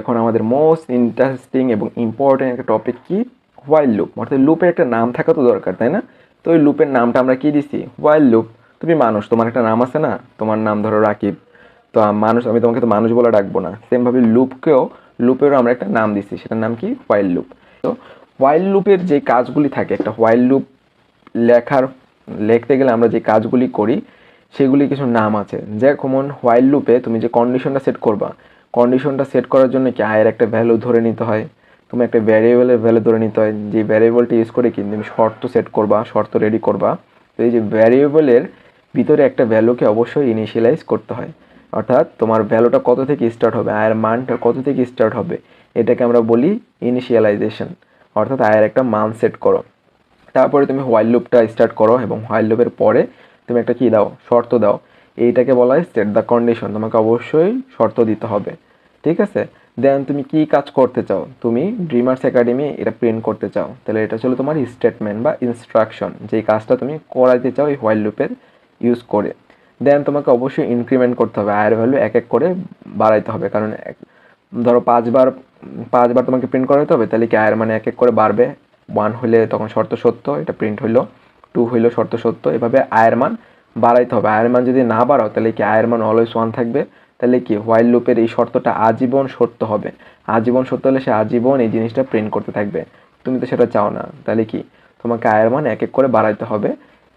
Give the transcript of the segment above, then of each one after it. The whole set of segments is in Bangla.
এখন আমাদের মোস্ট ইন্টারেস্টিং এবং ইম্পর্টেন্ট একটা টপিক কি? হোয়াইল লুপ অর্থাৎ লুপের একটা নাম থাকা তো দরকার, তাই না? তো ওই লুপের নামটা আমরা কি দিছি? হোয়াইল লুপ তুমি মানুষ, তোমার একটা নাম আছে না? তোমার নাম ধরো রাকিব। তো মানুষ, আমি তোমাকে তো মানুষ বলে ডাকবো না। সেমভাবে লুপকেও লুপেরও আমরা একটা নাম দিছি। সেটার নাম কি? হোয়াইল লুপ তো হোয়াইল লুপের যে কাজগুলি থাকে, একটা হোয়াইল লুপ লেখার, লিখতে গেলে আমরা যে কাজগুলি করি, সেগুলি কিছু নাম আছে। যেমন হোয়াইল লুপে তুমি যে কন্ডিশনটা সেট করবা কন্ডিশনটা সেট করার জন্য কি আয়ের একটা ভ্যালু ধরে নিতে হয়? তুমি একটা ভ্যারিয়েবলের ভ্যালু ধরে নিতে হয়, যে ভ্যারিয়েবলটি ইউজ করে কি? তুমি শর্ত সেট করবা শর্ত রেডি করবা। তো এই যে ভ্যারিয়েবলের ভিতরে একটা ভ্যালুকে অবশ্যই ইনিশিয়ালাইজ করতে হয়। অর্থাৎ তোমার ভ্যালুটা কত থেকে স্টার্ট হবে আয়ের মানটা কত থেকে স্টার্ট হবে, এটাকে আমরা বলি ইনিশিয়ালাইজেশন অর্থাৎ আয়ের একটা মান সেট করো। তারপরে তুমি হোয়াইল লুপটা স্টার্ট করো এবং হোয়াইল লুপের পরে তুমি একটা কি দাও? শর্ত দাও। এইটাকে বলা হয় সেট দ্য কন্ডিশন তোমাকে অবশ্যই শর্ত দিতে হবে। ঠিক আছে? দেন তুমি কি কাজ করতে চাও? তুমি ড্রিমার্স একাডেমি এটা প্রিন্ট করতে চাও। তাহলে এটা ছিল তোমার স্টেটমেন্ট বা ইনস্ট্রাকশন যেই কাজটা তুমি করাইতে চাও এই হোয়াইল লুপের ইউজ করে। দেন তোমাকে অবশ্যই ইনক্রিমেন্ট করতে হবে আয়ের ভ্যালু এক এক করে বাড়াইতে হবে। কারণ ধরো পাঁচবার পাঁচবার তোমাকে প্রিন্ট করাইতে হবে, তাহলে কি আয়ের মানে এক এক করে বাড়বে? ওয়ান হইলে তখন শর্ত সত্য, এটা প্রিন্ট হইল। টু হইল শর্ত সত্য, এভাবে আয়ের মান বাড়াইতে হবে। আয়ের মান যদি না বাড়াও, তাহলে কি আয়ের মান অলওয়েজ ওয়ান থাকবে? তাহলে কি হোয়াইল লুপের এই শর্তটা আজীবন সত্য হবে। আজীবন সত্য হলে সে আজীবন এই জিনিসটা প্রিন্ট করতে থাকবে। তুমি তো সেটা চাও না। তাহলে কি? তোমাকে আয়ের মান এক এক করে বাড়াইতে হবে।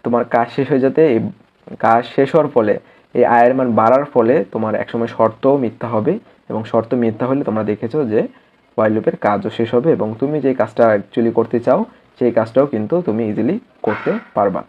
তোমার কাজ শেষ হয়ে যেতে এই কাজ শেষ হওয়ার ফলে এই আয়ের মান বাড়ার ফলে তোমার একসময় শর্তও মিথ্যা হবে এবং শর্ত মিথ্যা হলে তোমরা দেখেছ যে হোয়াইল লুপের কাজও শেষ হবে এবং তুমি যে কাজটা অ্যাকচুয়ালি করতে চাও, সেই কাজটাও কিন্তু তুমি ইজিলি করতে পারবা।